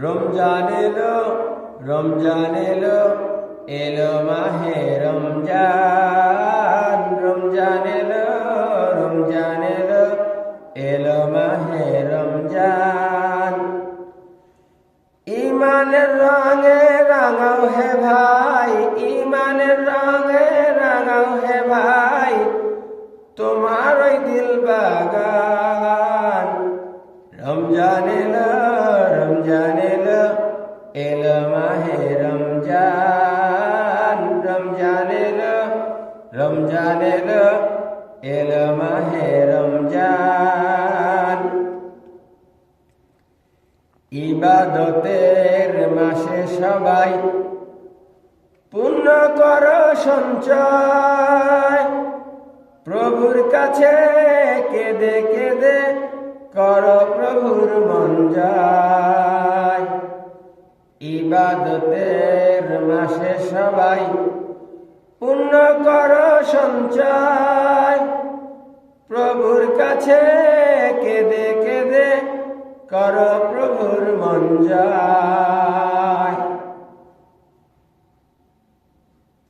রমজান এলো রমজান এলো এলো মাহে রমজান রমজান এলো রমজান এলো এলো মাহে রমজান। ইমানের রঙে রাঙাও হে ভাই, ইমানের রঙে রাঙাও হে ভাই, তোমার ওই দিল বাগান। রমজান এলো, রমজান এলো এলো মাহে রমজান রমজান এলো রমজান এলো এলো মাহে রমজান। ইবাদতের মাসে সবাই পূর্ণ কর সঞ্চয়। প্রভুর কাছে কেঁদে কেঁদে কর প্রভুর যায়। ইবাদতের মাসে সবাই পূর্ণ কর সঞ্চয়। প্রভুর কাছে কেঁদে কেঁদে কর প্রভুর মন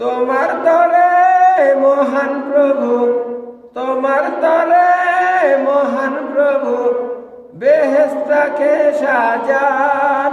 তোমার তলে মহান প্রভু, তোমার তলে মহান প্রভু বেহেস্তাকে সাজান।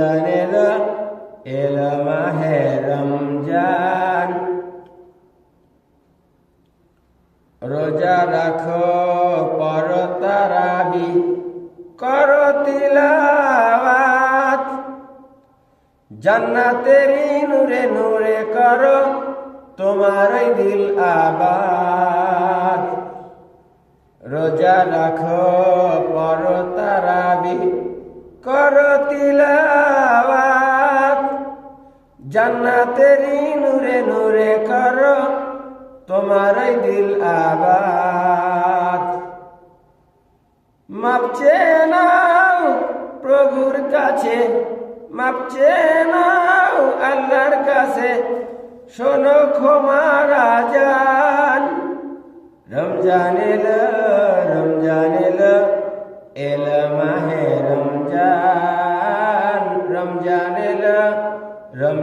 রমজান এলো মাহে রমজান রোজা রাখো পর তারাবি কর তিলাওয়াত জান্নাতেরি নূরে নূরে কর তোমার ওই দিল আবাদ রোজা রাখো তিলাওয়াত। জান্নাতেরি নূরে নূরে কর তোমার দিল আবাদ। মাপছে নাও প্রভুর কাছে মাপছে নাও আল্লাহর কাছে। শোনো ক্ষমার আজান রমজান এলো রমজান এলো এলো মাহে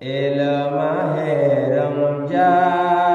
এলো মাহে রমজান।